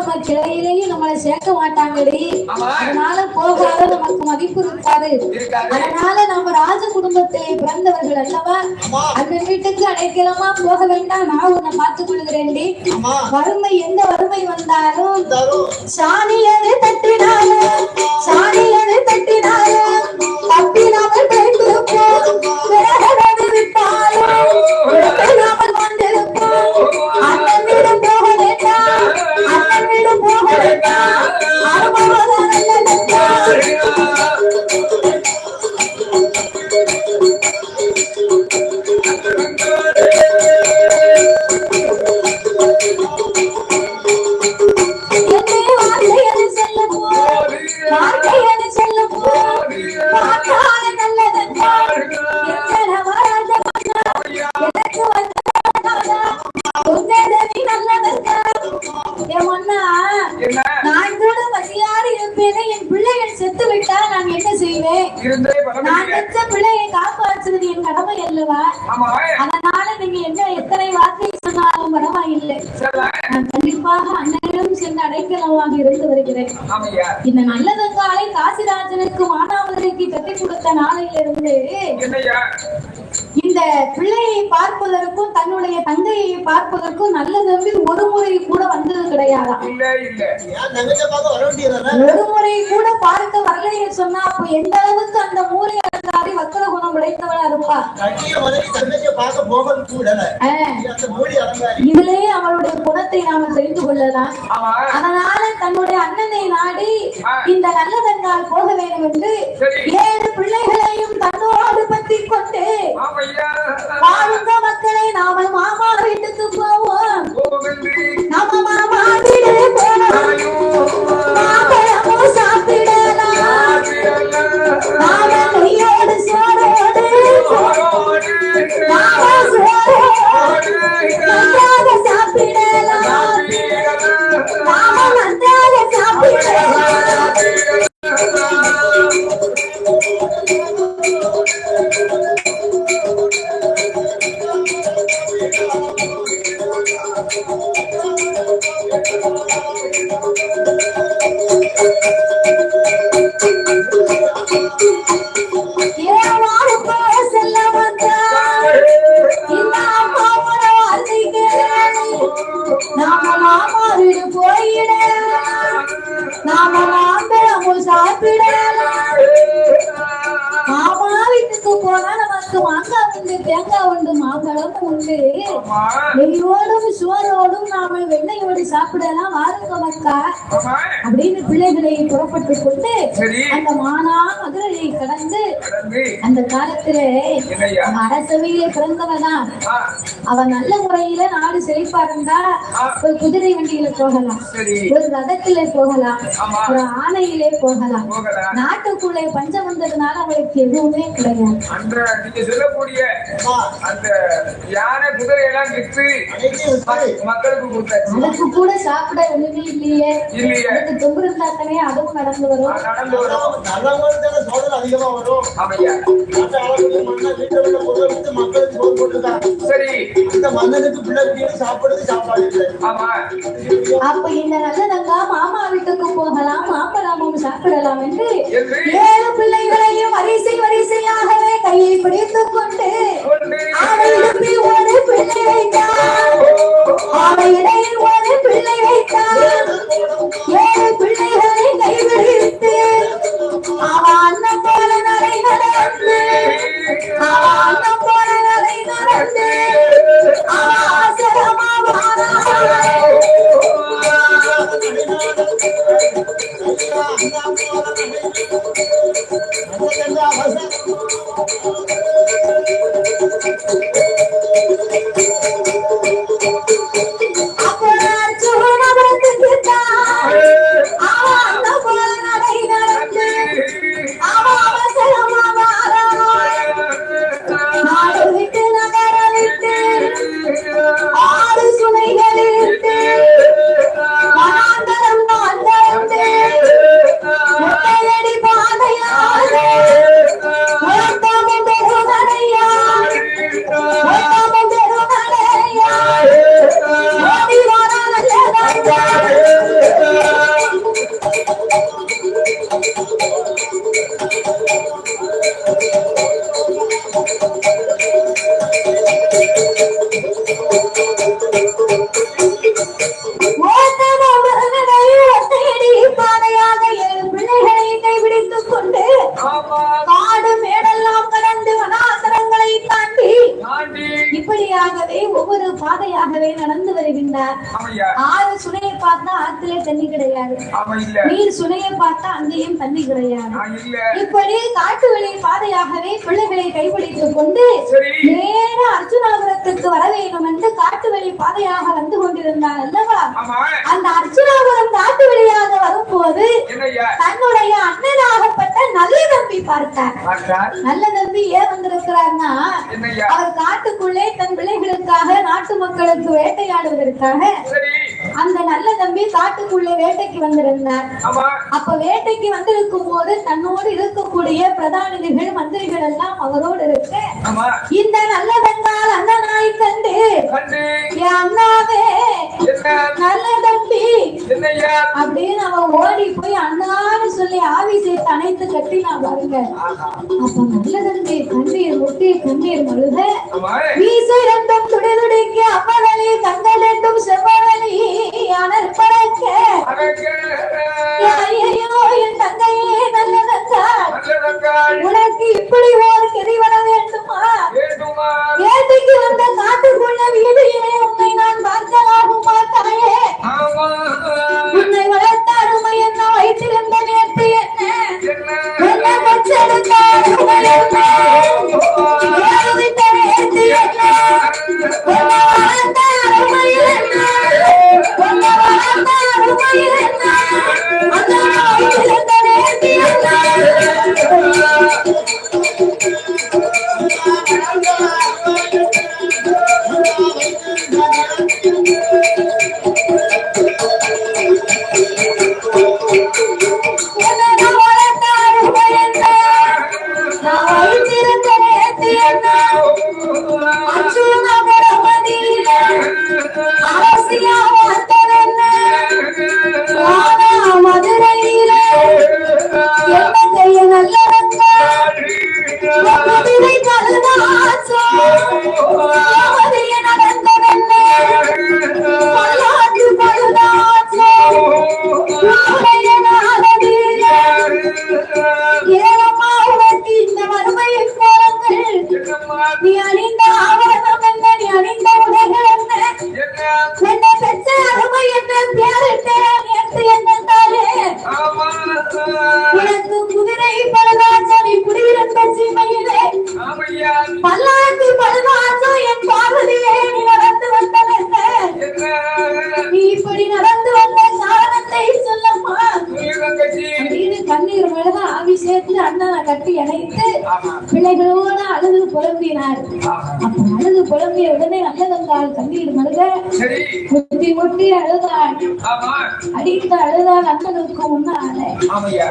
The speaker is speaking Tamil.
நம்ம கிளையிலேயும் நம்மளை சேர்க்க மாட்டாங்கடி. அதனால போகாத நமக்கு மதிப்பு இருக்காது. அதனால நம்ம ராஜ குடும்பத்திலே பிறந்தவர்கள் அல்லவா. அந்த வீட்டுக்கு அடைக்கலமா போக வேண்டாம் நான் உன்னை பார்த்துக் கொள்கிறேன்டி ஆமா. வறுமை எந்த வறுமை வந்தாலும் தரும். சாணியது நான் என்ன செய்வேன்? நான். பெற்ற பிள்ளையை காப்பாற்றுவது என் கடமை அல்லவா? அதனால நீங்க என்ன எத்தனை வார்த்தை சொன்னாலும் பரவாயில்லை. நான் கண்டிப்பாக அண்ணனிடம் சென்று அடைக்கலமாக இருந்து வருகிறேன். இந்த நல்லதங்காலை காசிராஜனுக்கு மானாமதுரைக்கு கட்டி கொடுத்த நாளையிலிருந்து இந்த பிள்ளையை பார்ப்பதற்கும் தன்னுடைய தங்கையை பார்ப்பதற்கும் நல்ல தம்பி ஒரு முறை கூட வந்தது வேண்டியதுதானே? ஒரு முறை கூட பார்க்க வரலைன்னு சொன்னா அப்ப எந்த அளவுக்கு அந்த மூலை அலங்காரி வக்கர குணம் உடைத்தவளா இருப்பா? இதிலேயே அவளுடைய குணத்தை நாம தெரிந்து கொள்ளலாம். அதனால தன்னுடைய அண்ணனை நாடி. இந்த நல்லதங்கால் போக வேண்டும் என்று. ஏழு பிள்ளைகளையும் தன்னோடு பற்றி கொண்டு வீடு போயிட. நாம மாம்பழமும் சாப்பிடலாம். மாமா வீட்டுக்கு போனா நமக்கு மாங்காய் உண்டு தேங்காய் உண்டு மாம்பழம் உண்டு. நெய்யோடும் சோறோடும் நாம வெண்ணையோடு சாப்பிடலாம் வாருங்க மக்கா ஆமா. அப்படின்னு பிள்ளைகளை புறப்பட்டு கொண்டு அந்த மானா மதுரையை கடந்து அந்த காலத்துல அரசவையிலே பிறந்தவதான் அவன் நல்ல முறையில நாடு செழிப்பா இருந்தா ஆ. ஒரு குதிரை வண்டியில போகலாம். சரி. ஒரு ரதத்திலே போகலாம். ஒரு ஆணையிலே போகலாம். நாட்டுக்குள்ளே பஞ்சம் வந்ததுனால அவளுக்கு எதுவுமே கிடையாது. நீங்க சொல்லக்கூடிய அந்த யானை குதிரை எல்லாம் விற்று. மக்களுக்கு அதுக்கு கூட சாப்பிட ஒண்ணுமே இல்லையே. இல்லையே. அதுக்கு தொங்கு இருந்தாத்தானே அதுவும் நடந்து வரும். நடந்து வரும். நல்லவங்களுக்கு தானே சோதனை அதிகமா வரும். ஆமையா நாட்டை ஆளக்கூடிய மன்னன் வீட்டை விட்டு பொருளை விட்டு மக்களுக்கு சோறு போட்டுருக்கான் சரி. அந்த மன்னனுக்கு பிள்ளைக்கு சாப்பிடுறது சாப்பாடு இல்லை. ஆமா. அப்ப இந்த நல்லதங்கா மாமா வீட்டுக்கு போகலாம் மாம்பழமும் சாப்பிடலாம் என்று என்று ஏழு I'm gonna go get some. பாதையாகவே நடந்து வருகின்றார். ஆறு சுனையை பார்த்தா ஆத்திலே தண்ணி கிடையாது. நீர் சுனையை பார்த்தா அங்கேயும் தண்ணி கிடையாது. இப்படி காட்டு வழி பாதையாகவே பிள்ளைகளை கைப்பிடித்துக் கொண்டு நேர அர்ஜுனாபுரத்துக்கு வர வேண்டும் என்று காட்டு வழி பாதையாக வந்து கொண்டிருந்தார் அல்லவா? அந்த அர்ஜுனாபுரம் காட்டு வழியாக வரும்போது தன்னுடைய அண்ணனாகப்பட்ட நல்ல தம்பி பார்த்தார். நல்ல தம்பி ஏன் வந்திருக்கிறார்னா அவர் காட்டுக்குள்ளே தன் நாட்டு மக்களுக்கு வேட்டையாடுவதற்காக அந்த நல்ல தம்பி காட்டுக்குள்ளே வேட்டைக்கு வந்திருந்தார். அப்ப வேட்டைக்கு வந்திருக்கும் போது தன்னோடு இருக்கக்கூடிய பிரதானிகள் மந்திரிகள் எல்லாம் அவரோடு இருக்க இந்த நல்ல தங்கால் அந்த நாய் கண்டு அண்ணாவே நல்ல அப்படின்னு அவன் ஓடி போய் அண்ணான்னு சொல்லி ஆவிசை அணைத்து கட்டி நான் பாருங்க. அப்ப நல்ல தம்பி கண்ணீர் முட்டி கண்ணீர் ஆமா வீசை ரெண்டும் துடிதுடிக்க அம்மகளி தங்கள் குடியிருந்த சீமையிலே பல்லாண்டு பழுதாச்சோ ஆவி சேர்த்து அண்ணனை கட்டி அணைத்து பிள்ளைகளோட அழுது புலம்பினார். அப்ப அழுது புலம்பிய உடனே நல்லதங்கால் கண்ணீர் மருக சரி. முட்டி முட்டி அழுதாள். அடித்து அழுதாள் அண்ணனுக்கு முன்னாலே. ஆமையா.